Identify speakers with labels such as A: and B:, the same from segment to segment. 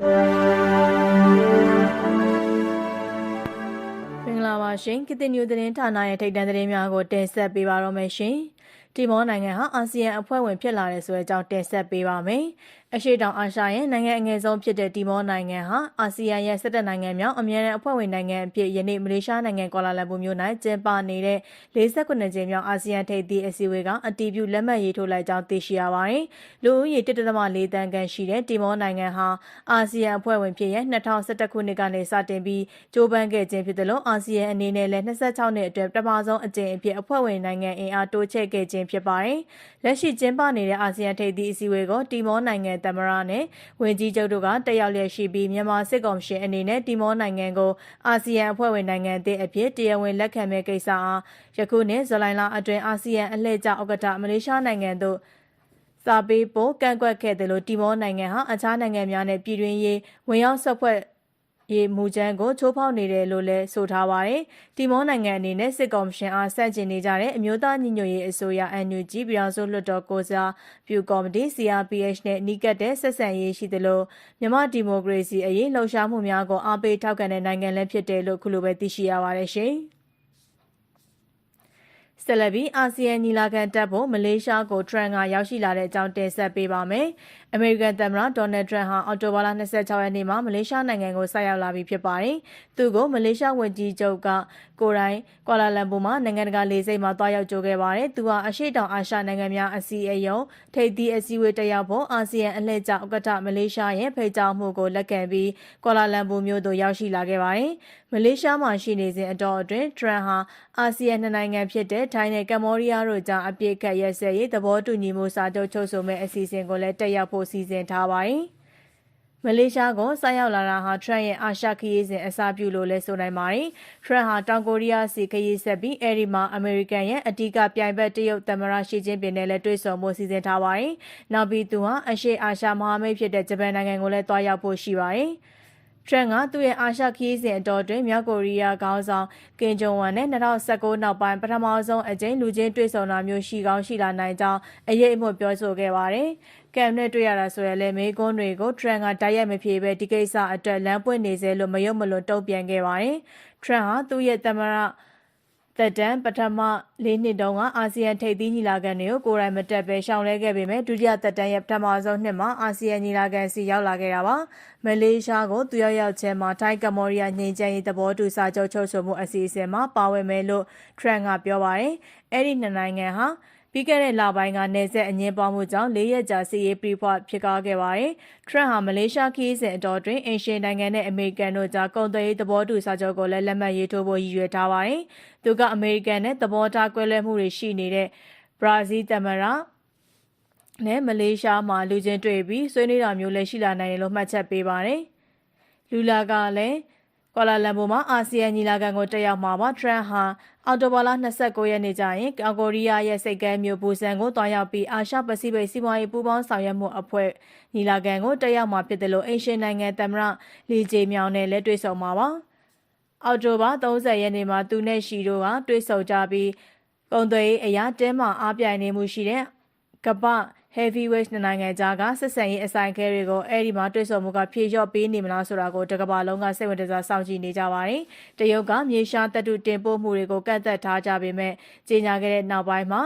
A: မင်္ဂလာပါရှင်ကတိညူသတင်းဌာနရဲ့ထိပ်တန်းသတင်းများကိုတင်ဆက်ပေးပါတော့မယ်ရှင်တီမောနိုင်ငံဟာအာဆီယံအဖွဲ့ဝင်ဖြစ်လာတဲ့ဆိုတဲ့အကြောင်းတင်ဆက်ပေးပါမယ် အရှိတောင်အာရှရဲ့နိုင်ငံအငယ်ဆုံးဖြစ်တဲ့တီမောနိုင်ငံဟာအာဆီယံရဲ့စစ်တပ်နိုင်ငံမြောက်အမြဲတမ်းအဖွဲ့ဝင်နိုင်ငံအဖြစ်ယနေ့မလေးရှားနိုင်ငံကွာလာလမ်ပူမြို့၌ကျင်းပနေတဲ့49ကြိမ်မြောက်အာဆီယံထိပ်သီးအစည်းအဝေးကအတည်ပြုလက်မှတ်ရေးထိုးလိုက်ကြောင်းသိရှိရပါတယ်။လူဦးရေ1.4တန်းခန့်ရှိတဲ့တီမောနိုင်ငံဟာအာဆီယံအဖွဲ့ဝင်ဖြစ်ရဲ့2011ခုနှစ်ကနေစတင်ပြီးကြိုးပမ်းခဲ့ခြင်းဖြစ်တယ်လို့အာဆီယံအနေနဲ့လည်း26နှစ်အတွင်းပထမဆုံးအကြိမ်အဖြစ်အဖွဲ့ဝင်နိုင်ငံအင်အားတိုးချဲ့ခဲ့ခြင်းဖြစ်ပါတယ်။လက်ရှိကျင်းပနေတဲ့အာဆီယံထိပ်သီးအစည်းအဝေးကိုတီမောနိုင်ငံသမ္မတနဲ့ဝန်ကြီးချုပ်တို့ကတက်ရောက်လျက်ရှိပြီးမြန်မာစစ်ကောင်ရှင်အနေနဲ့တီမောနိုင်ငံကိုအာဆီယံအဖွဲ့ဝင်နိုင်ငံအသစ်အဖြစ်တရားဝင်လက်ခံမဲ့ကိစ္စအားယခုနှစ်ဇူလိုင်လအတွင်းအာဆီယံအလှည့်ကျဥက္ကဋ္ဌမလေးရှားနိုင်ငံသို့စာပေးပို့ကန့်ကွက်ခဲ့တယ်လို့တီမောနိုင်ငံဟာအခြားနိုင်ငံများနဲ့ပြည်တွင်းရေးဝင်ရောက်ဆက်ဖွဲ့ ရေမူချမ်းကိုချိုးဖောက်နေတယ်လို့လည်းဆိုထားပါတယ်။တီမောနိုင်ငံအနေနဲ့စစ်ကော်မရှင်အားဆန့်ကျင်နေကြတဲ့အမျိုးသားညီညွတ်ရေးအစိုးရ NUG ပြည်ထောင်စုလွှတ်တော်ကိုစားပြုကော်မတီ CRPH နဲ့နှီးကပ်တဲ့ဆက်ဆံရေးရှိသလိုမြန်မာဒီမိုကရေစီအရေးလှုံ့ဆော်မှုများကိုအားပေးထောက်ခံတဲ့နိုင်ငံလည်းဖြစ်တယ်လို့ခုလိုပဲသိရှိရပါတယ်ရှင်။ ဆက်လက်ပြီးအာဆီယံညီလာခံတက်ဖို့မလေးရှားကိုထရန်ကရောက်ရှိလာတဲ့အကြောင်းတင်ဆက်ပေးပါမယ်။အမေရိကန်သမ္မတဒေါ်နယ်ထရန့်ဟာအော်တိုဘာလ26ရက်နေ့မှာမလေးရှားနိုင်ငံကိုဆိုက်ရောက်လာပြီဖြစ်ပါတယ်။သူကိုမလေးရှားဝန်ကြီးချုပ်ကကိုယ်တိုင်ကွာလာလမ်ပူမှာနိုင်ငံတကာလေဆိပ်မှာတွားရောက်ကြိုခဲ့ပါတယ်။သူဟာအရှိတောင်အာရှနိုင်ငံများအစည်းအရုံးထိပ်သီးအစည်းအဝေးတက်ရောက်ဖို့အာဆီယံအလှည့်ကျဥက္ကဋ္ဌမလေးရှားရဲ့ဖိတ်ကြားမှုကိုလက်ခံပြီးကွာလာလမ်ပူမြို့သို့ရောက်ရှိလာခဲ့ပါတယ်။မလေးရှားမှာရှိနေစဉ်အတော်အတွင်းထရန့်ဟာအာဆီယံနှစ်နိုင်ငံဖြစ်တဲ့ထိုင်းနဲ့ကမ္ဘောဒီးယားတို့ကြားအပြစ်ခတ်ရက်စက်ရေးသဘောတူညီမှုစာချုပ်ချုပ်ဆိုမဲ့အစီအစဉ်ကိုလည်းတက်ရောက်ဖို့စီစဉ်ထားပါတယ်။မလေးရှားကိုဆိုက်ရောက်လာတာဟာထရန့်ရဲ့အာရှခရီးစဉ်အစားပြုလို့လဲဆိုနိုင်ပါတယ်။ထရန့်ဟာတောင်ကိုရီးယားစီခရီးဆက်ပြီးအဲဒီမှာအမေရိကန်ရဲ့အဓိကပြိုင်ဘက်တရုတ်သမ္မတရှီကျင်းပင်နဲ့လည်းတွေ့ဆုံဖို့စီစဉ်ထားပါတယ်။နောက်ပြီးသူဟာအရှေ့အာရှမဟာမိတ်ဖြစ်တဲ့ဂျပန်နိုင်ငံကိုလည်းတွားရောက်ဖို့ရှိပါတယ်။ ထရန်ကသူ့ရဲ့အာရှခီးစဉ်အတော်တွင်မြောက်ကိုရီးယားခေါင်းဆောင်ကင်ဂျုံဝမ်နဲ့2019နောက်ပိုင်းပထမဆုံးအကြိမ်လူချင်းတွေ့ဆုံတာမျိုးရှိကောင်းရှိလာနိုင်ကြောင်းအရေးအမှုပြောဆိုခဲ့ပါတယ်။ကမ်နဲ့တွေ့ရတာဆိုရင်လည်းမေကွန်းတွေကိုထရန်ကတိုက်ရိုက်မဖြေပဲဒီကိစ္စအတွက်လမ်းပွင့်နေစေလို့မယုံမလွန်တုံ့ပြန်ခဲ့ပါတယ်။ထရန်ဟာသူ့ရဲ့သမ္မတ သက်တမ်းပထမ၄နှစ်တုန်းကအာဆီယံထိပ်သီးညီလာခံတွေကိုကိုယ်တိုင်မတက်ပဲရှောင်လဲခဲ့ပေမဲ့ဒုတိယသက်တမ်းရဲ့ပထမဆုံးနှစ်မှာအာဆီယံညီလာခံစီရောက်လာခဲ့တာပါမလေးရှားကိုသူရောက်ရောက်ချင်းမှာထိုင်းကမ္ဘောဒီးယားငြိမ်းချမ်းရေးသဘောတူစာချုပ်ချုပ်ဆိုမှုအစီအစဉ်မှာပါဝင်မယ်လို့ထရန်ကပြောပါတယ်အဲ့ဒီနှစ်နိုင်ငံဟာ ပြီးခဲ့တဲ့လပိုင်းကနေဆက်အငင်းပွားမှုကြောင့်၄ရက်ကြာစီရေးပြပွားဖြစ်ကားခဲ့ပါတယ်။ထရန့်ဟာမလေးရှားခီးစဉ်အတော်တွင်အင်ရှင်နိုင်ငံနဲ့အမေရိကန်တို့ကြားကုန်သွယ်ရေးသဘောတူစာချုပ်ကိုလည်းလက်မှတ်ရေးထိုးဖို့ရည်ရွယ်ထားပါတယ်။သူကအမေရိကန်နဲ့သဘောထားကွဲလွဲမှုတွေရှိနေတဲ့ဘရာဇီးသမ္မတနဲ့မလေးရှားမှာလူချင်းတွေ့ပြီးဆွေးနွေးတာမျိုးလည်းရှိလာနိုင်တယ်လို့မှတ်ချက်ပေးပါတယ်။လူလာကလည်း ကွာလာလမ်ပူမှာအာဆီယံညီလာခံကိုတက်ရောက်မှာပါထရန့်ဟာအော်တိုဘာလ29ရက်နေ့ကျရင်ကော်ကိုရီးယားရဲ့စိတ်ကဲမျိုးဘူဆန်ကိုတွားရောက်ပြီးအာရှပစိဖိတ်စီးပွားရေးပူးပေါင်းဆောင်ရွက်မှုအဖွဲ့ညီလာခံကိုတက်ရောက်မှာဖြစ်တယ်လို့အင်ရှင်နိုင်ငံသမ္မတလီဂျေမြောင်နဲ့လည်းတွေ့ဆုံမှာပါအော်တိုဘာ30ရက်နေ့မှာသူနဲ့ရှီတို့ကတွေ့ဆုံကြပြီးကုန်သွယ်ရေးအရာတဲမှအားပြိုင်နေမှုရှိတဲ့ကပ္ပ heavyweight နိုင်ငံကြားကဆက်ဆံရေးအဆိုင်ခဲတွေကိုအဲ့ဒီမှာတွေ့ဆုံမှုကဖြေလျော့ပေးနေမလားဆိုတာကိုတကဘာလုံးကစိတ်ဝင်စားစောင့်ကြည့်နေကြပါတယ်။တရုတ်ကမြေရှားတပ်တုတင်ပို့မှုတွေကိုကန့်သက်ထားကြပေမဲ့ကြေညာခဲ့တဲ့နောက်ပိုင်းမှာ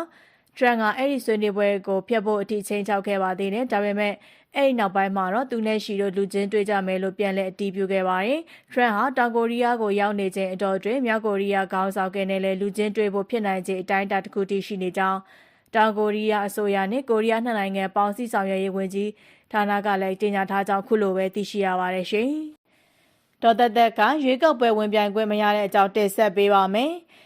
A: ထရန်ကအဲ့ဒီဆွေးနွေးပွဲကိုဖျက်ဖို့အထိချိန်ချောက်ခဲ့ပါသေးတယ်။ဒါပေမဲ့အဲ့ဒီနောက်ပိုင်းမှာတော့သူနဲ့ရှီတို့လူချင်းတွေ့ကြမယ်လို့ပြန်လည်အတည်ပြုခဲ့ပါတယ်။ထရန်ဟာတောင်ကိုရီးယားကိုရောက်နေချိန်အတော်တွင်မြောက်ကိုရီးယားခေါင်းဆောင်ကနဲ့လည်းလူချင်းတွေ့ဖို့ဖြစ်နိုင်ခြင်းအတိုင်းအတာတစ်ခုတည်းရှိနေကြောင်း တောင်ကိုရီးယားအစိုးရနဲ့ကိုရီးယားနှစ်နိုင်ငံပေါင်းစည်းဆောင်ရွက်ရေးဝန်ကြီးဌာနကလည်းကြေညာထားကြောင်းခုလိုပဲသိရှိရပါတယ်ရှင်။ဒေါ်သက်သက်ကရွေးကောက်ပွဲဝင်ပြိုင်ခွင့်မရတဲ့အကြောင်းတင်ဆက်ပေးပါမယ်။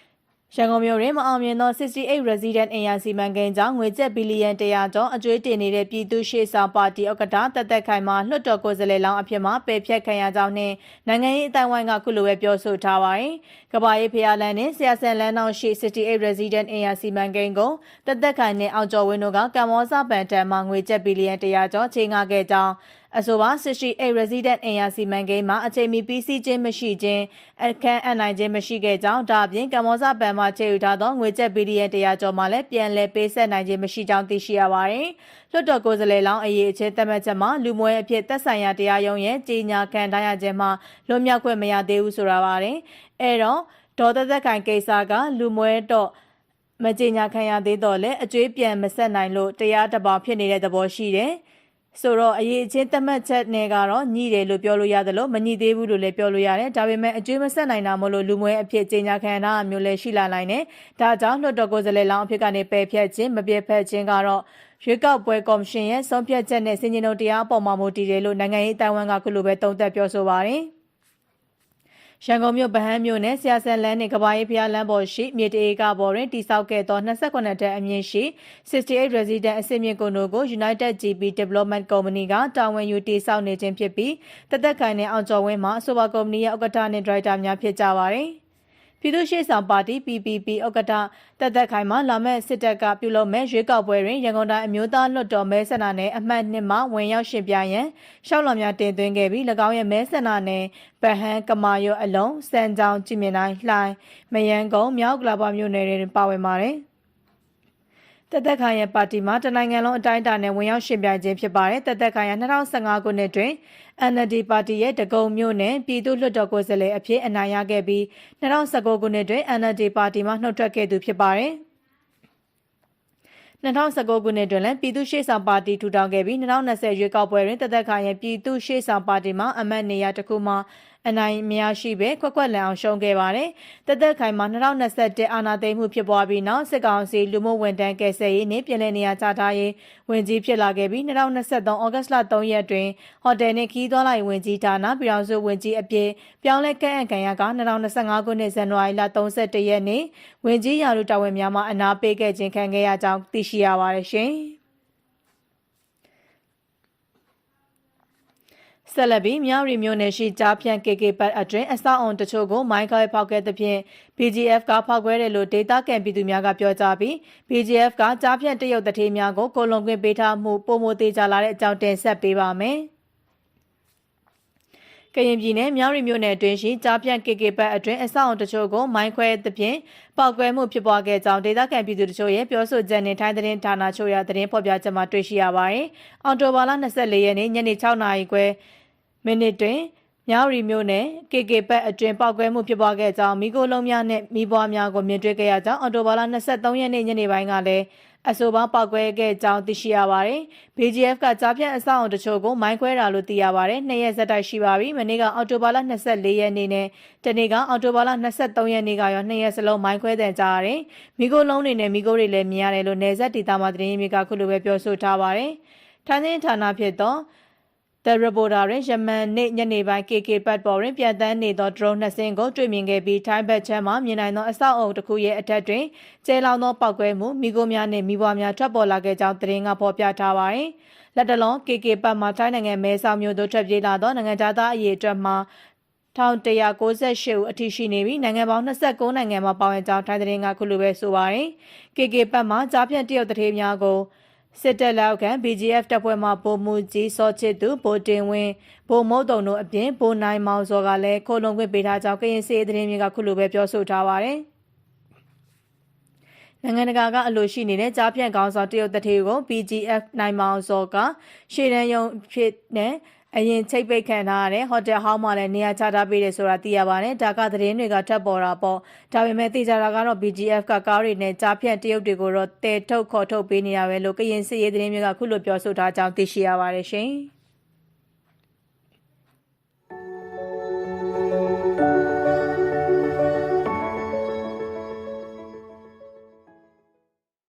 A: ရန်ကုန်မြို့တွင်မအောင်မြင်သော68 resident အင်ယာစီမံကိန်းကြောင့်ငွေကျပ်ဘီလီယံ100ကျော်အကျွေးတင်နေတဲ့ပြည်သူ့ရှေ့ဆောင်ပါတီဥက္ကဋ္ဌတက်သက်ခိုင်မှလွှတ်တော်ကိုယ်စားလှယ်လောင်းအဖြစ်မှပယ်ဖျက်ခံရကြောင်းနှင့်နိုင်ငံရေးအတိုင်းဝိုင်းကခုလိုပဲပြောဆိုထားပါတယ်။ကဘာရေးဖျားလန်းနှင့်ဆရာဆန်လန်းတော်ရှိ68 resident အင်ယာစီမံကိန်းကိုတက်သက်ခိုင်နှင့်အောင်ကျော်ဝင်းတို့ကကမ္ဘောဇပန်တန်မှငွေကျပ်ဘီလီယံ100ကျော်ချိန်ငှားခဲ့ကြောင်း အဆိုပါ68 resident အင်ယာစီမံကိန်းမှာအချိန်မီပြီးစီးခြင်းမရှိခြင်းအခန်းအနိုင်ခြင်းမရှိခဲ့ကြောင်းဒါအပြင်ကမ္ဘောဇဘဏ်မှချေယူထားသောငွေကျပ်ဘီလီယံ100ကျော်မှလည်းပြန်လည်ပေးဆက်နိုင်ခြင်းမရှိကြောင်းသိရှိရပါတယ်။လွှတ်တော်ကိုယ်စားလှယ်လောင်းအရေးအချင်းသတ်မှတ်ချက်မှာလူမွဲအဖြစ်သက်ဆိုင်ရာတရားရုံးရဲ့ကြီးညာခံထားရခြင်းမှာလွတ်မြောက်ခွင့်မရသေးဘူးဆိုတာပါတယ်။အဲတော့ဒေါ်သက်သက်ခိုင်ကိစ္စကလူမွဲတော့မကြေညာခံရသေးတော့လဲအကျွေးပြန်မဆက်နိုင်လို့တရားတပေါဖြစ်နေတဲ့သဘောရှိတယ်။ ဆိုတော့အရေးအချင်းသတ်မှတ်ချက်နဲ့ကတော့ညှိတယ်လို့ပြောလို့ရတယ်လို့မညှိသေးဘူးလို့လည်းပြောလို့ရတယ်ဒါပေမဲ့အကျွေးမဆက်နိုင်တာမို့လို့လူမွဲအဖြစ်ကြေညာခံတာမျိုးလည်းရှိလာနိုင်တယ်ဒါကြောင့်လွှတ်တော်ကိုယ်စားလှယ်လောင်းအဖြစ်ကနေပယ်ဖျက်ခြင်းမပြည့်ဖက်ခြင်းကတော့ရွေးကောက်ပွဲကော်မရှင်ရဲ့ဆုံးဖြတ်ချက်နဲ့စင်ကြင်တော်တရားအပေါ်မှာမူတည်တယ်လို့နိုင်ငံရေးအတိုင်းအဝန်ကခုလိုပဲတုံ့တက်ပြောဆိုပါတယ်။ ရန်ကုန်မြို့ဗဟန်းမြို့နယ်ဆရာဆန်လန်းနှင့်ကဘာရေးဖျားလမ်းပေါ်ရှိမြေတေးကပေါ်တွင်တိစောက်ခဲ့သော28တက်အမြင့်ရှိ68 resident အစစ်မြင့်ကုန်တို့ကို United GP Development Company ကတာဝန်ယူတိစောက်နေခြင်းဖြစ်ပြီးတသက်ခိုင်နဲ့အောင်ကျော်ဝင်းမှအဆိုပါကုမ္ပဏီရဲ့ဥက္ကဋ္ဌနှင့်ဒရိုက်တာများဖြစ်ကြပါသည်။ ပြည်သူ့ရှေ့ဆောင်ပါတီ PPP ဥက္ကဋ္ဌတက်သက်ခိုင်မှလာမဲ့စစ်တပ်ကပြုလုပ်မဲ့ရွေးကောက်ပွဲတွင်ရန်ကုန်တိုင်းအမျိုးသားလွှတ်တော်မဲဆန္ဒနယ်အမှတ်2မှာဝင်ရောက်ရှင်ပြရန်ရှောက်လော်များတင်သွင်းခဲ့ပြီး၎င်းရဲ့မဲဆန္ဒနယ်ဗဟန်းကမာရွတ်အလုံးစံကြောင်ကြည်မြင်တိုင်းလှိုင်းမယန်းကုန်းမြောက်ကလာပါမြို့နယ်တွေပါဝင်ပါတယ် တက်သက်ခိုင်ရဲ့ပါတီမှာတနိုင်ငံလုံးအတိုင်းအတာနဲ့ဝင်ရောက်ရှင်ပြိုင်ခြင်းဖြစ်ပါတယ်တက်သက်ခိုင်ရဲ့2015ခုနှစ်တွင် NLD ပါတီရဲ့တကုံမြို့နယ်ပြည်သူ့လွှတ်တော်ကိုယ်စားလှယ်အဖြစ်အနိုင်ရခဲ့ပြီး2019ခုနှစ်တွင် NLD ပါတီမှနှုတ်ထွက်ခဲ့သူဖြစ်ပါတယ်2019ခုနှစ်တွင်လည်းပြည်သူ့ရှေ့ဆောင်ပါတီထူထောင်ခဲ့ပြီး2020ရွေးကောက်ပွဲတွင်တသက်ခိုင်ရဲ့ပြည်သူ့ရှေ့ဆောင်ပါတီမှအမတ်နေရာတစ်ခုမှ အနိုင်မရရှိပဲခွက်ခွက်လန်အောင်ရှုံးခဲ့ပါတယ်။တသက်ခိုင်မှာ2021အာဏာသိမ်းမှုဖြစ်ပွားပြီးနောက်စစ်ကောင်စီလူမှုဝန်ထမ်းကယ်ဆယ်ရေးနှင့်ပြည်내နေရာချထားရေးဝင်ကြီးဖြစ်လာခဲ့ပြီး2023ဩဂတ်လ3ရက်တွင်ဟိုတယ်နှင့်ခီးသွားလိုက်ဝင်ကြီးဌာနပြည်အောင်စုဝင်ကြီးအပြည့်ပြောင်းလဲကန့်အံ့ခံရက2025ခုနှစ်ဇန်နဝါရီလ31ရက်နေ့ဝင်ကြီးရာလူတာဝန်များမှအနာပေးခဲ့ခြင်းခံခဲ့ရကြောင်းသိရှိရပါတယ်ရှင်။ ဆက်လက်ပြီးမြောက်ရီမြို့နယ်ရှိကြားဖြန့် KK ပတ်အတွင်းအဆောက်အုံတချို့ကိုမိုင်းခွဲဖောက်ခဲ့သဖြင့် BGF ကဖောက်ခွဲတယ်လို့ဒေတာကန်ပြည်သူများကပြောကြားပြီး BGF ကကြားဖြန့်တရုတ်တထေးများကိုကိုလုံခွင့်ပေးထားမှုပုံမသေးကြလာတဲ့အကြောင်းတင်ဆက်ပေးပါမယ်။ကရင်ပြည်နယ်မြောက်ရီမြို့နယ်အတွင်းရှိကြားပြန့် KK ဘတ်အတွင်းအဆောက်အုံတချို့ကိုမိုင်းခွဲသဖြင့်ပောက်ကွဲမှုဖြစ်ပွားခဲ့ကြောင်းဒေသခံပြည်သူတို့ရဲ့ပြောဆိုချက်နဲ့ထိုင်းသတင်းဌာနချို့ရသတင်းဖော်ပြချက်မှာတွေ့ရှိရပါတယ်။အော်တိုဘာလ24ရက်နေ့ညနေ6နာရီခွဲ မိနစ်တွင်မြောက်ရီမြို့နယ် KK ဘတ်အတွင်ပောက်ကွဲမှုဖြစ်ပွားခဲ့ကြောင်းမိကိုလုံးများနဲ့မိဘွားများကိုမြင်တွေ့ခဲ့ရကြောင်းအော်တိုဘာလ23ရက်နေ့ညနေပိုင်းကလည်းအဆိုပါပောက်ကွဲခဲ့ကြောင်းသိရှိရပါတယ်။ BGF ကကြားဖြတ်အဆောက်အုံတချို့ကိုမိုင်းခွဲတာလို့သိရပါတယ်။နှစ်ရက်ဆက်တိုက်ရှိပါပြီ။မနေ့ကအော်တိုဘာလ24ရက်နေ့နဲ့တနေ့ကအော်တိုဘာလ23ရက်နေ့ကရောနှစ်ရက်စလုံးမိုင်းခွဲတဲ့ကြားရတယ်။မိကိုလုံးတွေနဲ့မိကိုတွေလည်းမြင်ရတယ်လို့နေဆက်ဒေတာမှာသတင်းရင်းမြစ်ကခုလိုပဲပြောဆိုထားပါတယ်။ထိုင်းသတင်းဌာနဖြစ်သော The Reporter တွင်ယမန်နေ့ညနေပိုင်း KK ပတ်ပေါ်တွင်ပြန်တန်းနေသော drone နှစ်စင်းကိုတွေ့မြင်ခဲ့ပြီးထိုင်းဘက်ချမ်းမှမြင်နိုင်သောအဆောက်အအုံတစ်ခုရဲ့အထက်တွင်ကျဲလောင်သောပောက်ကွဲမှုမိခိုးများနှင့်မိဘွားများထွက်ပေါ်လာခဲ့ကြောင်းသတင်းကဖော်ပြထားပါသည်။လက်တလုံး KK ပတ်မှထိုင်းနိုင်ငံမဲဆောက်မြို့သို့ထွက်ပြေးလာသောနိုင်ငံသားအရေးအတွက်မှ1198ဦးအထိရှိနေပြီးနိုင်ငံပေါင်း29နိုင်ငံမှာပါဝင်ကြောင်းထိုင်းသတင်းကခုလိုပဲဆိုပါရယ် KK ပတ်မှကြားဖြတ်တရုတ်တထေးများကို စစ်တပ်လက်အောက်ခံ BGF တပ်ဖွဲ့မှဗိုလ်မှူးကြီးစောချစ်သူဗိုလ်တင်ဝင်းဗိုလ်မုတ်တုံတို့အပြင်ဗိုလ်နိုင်မောင်စောကလည်းခိုလုံခွင့်ပေးထားကြောင်းကရင်စီသတင်းမြေကခုလိုပဲပြောဆိုထားပါတယ်နိုင်ငံတကာကအလိုရှိနေတဲ့ကြားဖြန့်ကောင်းဆောင်တရုတ်တထေကို BGF နိုင်မောင်စောကရှေ့တန်းရုံဖြစ်တဲ့ အရင်ချိတ်ပိတ်ခံထားရတဲ့ဟိုတယ်ဟောင်းမှာလည်းနေရာချထားပေးတယ်ဆိုတာသိရပါတယ်ဒါကသတင်းတွေကထပ်ပေါ်တာပေါ့ဒါပေမဲ့သိကြတာကတော့ BGF ကကားတွေနဲ့ကြားဖြတ်တရုတ်တွေကိုတော့တဲထုတ်ခေါ်ထုတ်ပေးနေရပဲလို့ကရင်စစ်ရေးသတင်းတွေကခုလိုပြောဆိုထားကြောင်းသိရှိရပါတယ်ရှင်